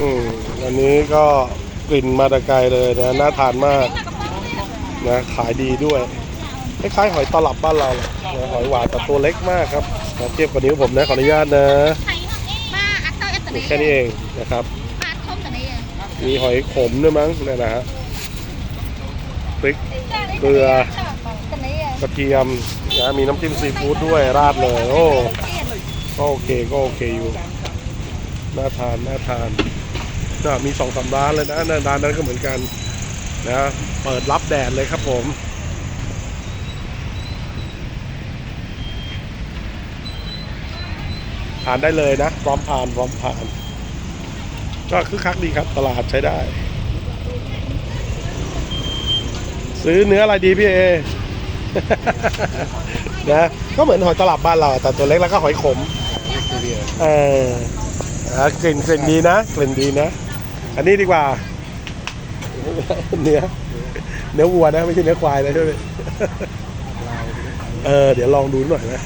อืมอันนี้ก็กลิ่นมาแต่ไกลเลยนะ น่าทานมากนะ ขายดีด้วยคล้ายๆหอยตลับบ้านเราเลยนะหอยหวานแต่ตัวเล็กมากครับนะเทียบกับนิ้วผมนะขออนุญาตนะป้าอัดเต้าอัดตัวมีนี้แค่นี้เองนะครับป้าทมตัวนี้มีหอยขมด้วยมั้งเนี่ยนะฮะพริกเกลือตัวนี้กระเทียมนะมีน้ำจิ้มซีฟู้ดด้วยราดเลย โอ้ก็โอเคก็โอเคอยู่น่าทานน่าทาน น่ะมีสองสามร้านเลยนะร้านนั้นก็เหมือนกันนะเปิดรับแดดเลยครับผมทานได้เลยนะพร้อมทานพร้อมทาน ก็คึกคักดีครับ ตลาดใช้ได้ ซื้อเนื้ออะไรดีพี่เอนะก็เหมือนหอยตลับบ้านเราแต่ตัวเล็กแล้วก็หอยขมเอออะกลิ่นกลิ่นดีนะกลิ่นดีนะ อันนี้ดีกว่า เนื้อเนื้อวัวนะ ไม่ใช่เนื้อควายนะใช่ไหมเออเดี๋ยวลองดูหน่อยนะ